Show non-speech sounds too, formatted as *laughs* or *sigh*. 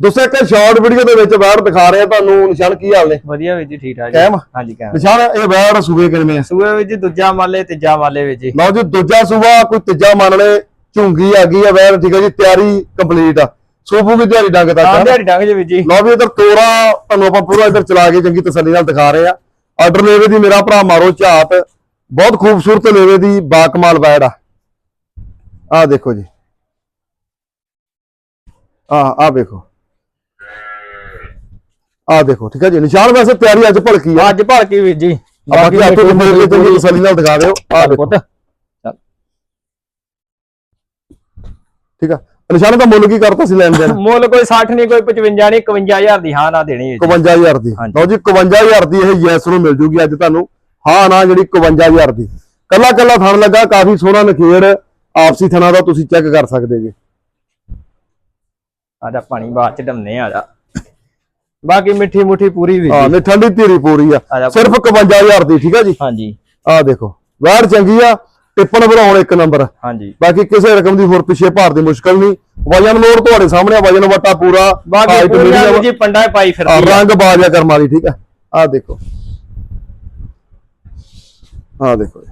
ਦੋਸਤੋ ਇੱਕ short video ਦੇ ਵਿੱਚ ਵੈੜ ਦਿਖਾ ਰਹੇ ਆ ਤੁਹਾਨੂੰ ਨਿਸ਼ਾਨ ਕੀ ਹਾਲ ਨੇ? ਵਧੀਆ ਵੀਰ ਜੀ ਠੀਕ ਠਾਕ ਕਾਇਮ? ਹਾਂਜੀ ਕਾਇਮ ਨਿਸ਼ਾਨ ਇਹ ਵੈੜ ਸੂਬੇ ਕਿਵੇਂ ਆ? ਸੂਏ ਵਿੱਚ ਜੀ ਦੂਜਾ ਮਾਲੇ ਤੀਜਾ ਮਾਲੇ ਵਿੱਚ ਜੀ। ਲਓ ਜੀ ਦੂਜਾ ਸੂਬਾ ਕੋਈ ਤੀਜਾ ਮੰਨ ਲੈ ਝੁੰਗੀ ਆ ਗਈ ਆ ਵੈੜ ਠੀਕ ਹੈ ਜੀ ਤਿਆਰੀ ਕੰਪਲੀਟ ਆ। ਸੂਬੂ ਵੀ ਦਿਹਾੜੀ ਡੰਗ ਤੱਕ ਹਾਂ ਆ। ਦਿਹਾੜੀ ਡੰਗ ਜੀ ਵੀਰ ਜੀ। ਲਓ ਵੀ ਇਧਰ ਤੋਰਾ ਤੁਹਾਨੂੰ ਆਪਾਂ ਪੂਰਾ ਇਧਰ ਚਲਾ ਕੇ ਚੰਗੀ ਤਸੱਲੀ ਨਾਲ ਦਿਖਾ ਰਹੇ ਆ। ਆਰਡਰ ਲੇਵੇ ਦੀ ਮੇਰਾ ਭਰਾ ਮਾਰੋ ਝਾਤ। ਬਹੁਤ ਖੂਬਸੂਰਤ ਲੇਵੇ ਦੀ ਬਾਕਮਾਲ ਵੈੜ ਆ। ਆ ਦੇਖੋ ਜੀ। ਆ ਆ ਦੇਖੋ ਆ ਦੇਖੋ ਠੀਕ ਹੈ ਜੀ? ਨਿਸ਼ਾਨ ਵੈਸੇ ਤਿਆਰੀ ਅੱਜ ਭਲਕੀ ਆ। ਅੱਜ ਭਲਕੀ ਵੀਰ ਜੀ। ਬਾਕੀ ਆਪੇ ਮੇਰੇ ਲਈ ਚੰਗੀ ਤਸੱਲੀ ਨਾਲ ਦਿਖਾ ਦਿਓ। ਆ ਦੇਖੋ। ਪੁੱਤ। ਠੀਕ ਆ? ਨਿਸ਼ਾਨ ਦਾ ਮੁੱਲ ਕੀ ਕਰਤਾ ਸੀ ਲੈਣ ਦੇਣ? *laughs* ਮੁੱਲ ਕੋਈ 60 ਨਹੀਂ ਕੋਈ 55 ਨਹੀਂ 51000 ਦੀ ਹਾਂ ਨਾ ਦੇਣੀ ਜੀ। 51000 ਦੀ। ਲਓ ਜੀ 51000 ਦੀ ਇਹ ਯੈਸ ਨੂੰ ਮਿਲ ਜੂਗੀ ਅੱਜ ਤੁਹਾਨੂੰ। ਹਾਂ ਨਾ ਜਿਹੜੀ 51000 ਦੀ। ਕੱਲਾ ਕੱਲਾ ਥਣ ਲੱਗਾ ਕਾਫੀ ਸੋਹਣਾ ਨਖੇੜ। ਆਪਸੀ ਥਣਾ ਦਾ ਤੁਸੀਂ ਚੈੱਕ ਕਰ ਸਕਦੇ ਜੀ। ਆ ਜਾ ਪਾਣੀ ਬਾਅਦ ਚ ਡੰਨੇ ਆ ਜਾ। ਬਾਕੀ ਮਿੱਠੀ ਮੁੱਠੀ ਪੂਰੀ ਵੀਰ ਹਾਂ ਨੇ ਠੰਡੀ ਧੀਰੀ ਪੂਰੀ ਆ। ਆ। ਸਿਰਫ 51000 ਦੀ ਠੀਕ ਆ ਜੀ? ਹਾਂਜੀ। ਆਹ ਦੇਖੋ ਵੈੜ ਚੰਗੀ ਆ ਟਿੱਪਣ ਬਣਾਉਣ ਇੱਕ ਨੰਬਰ। ਹਾਂਜੀ। ਬਾਕੀ ਕਿਸੇ ਰਕਮ ਦੀ ਹੋਰ ਪਿੱਛੇ ਭਾਰ ਦੀ ਮੁਸ਼ਕਲ ਨਹੀਂ। ਵਜਨ ਲੋਡ ਤੁਹਾਡੇ ਸਾਹਮਣੇ ਆ, ਵਜਨ ਵਟਾ ਪੂਰਾ medium, ਵੀਰ ਜੀ ਪੰਡਾ ਪਾਈ ਫਿਰਦੀ ਆ ਰੰਗ ਬਾਜਾ ਕਰਮਾਲੀ ਠੀਕ ਆ। ਆਹ ਦੇਖੋ। ਆਹ ਦੇਖੋ।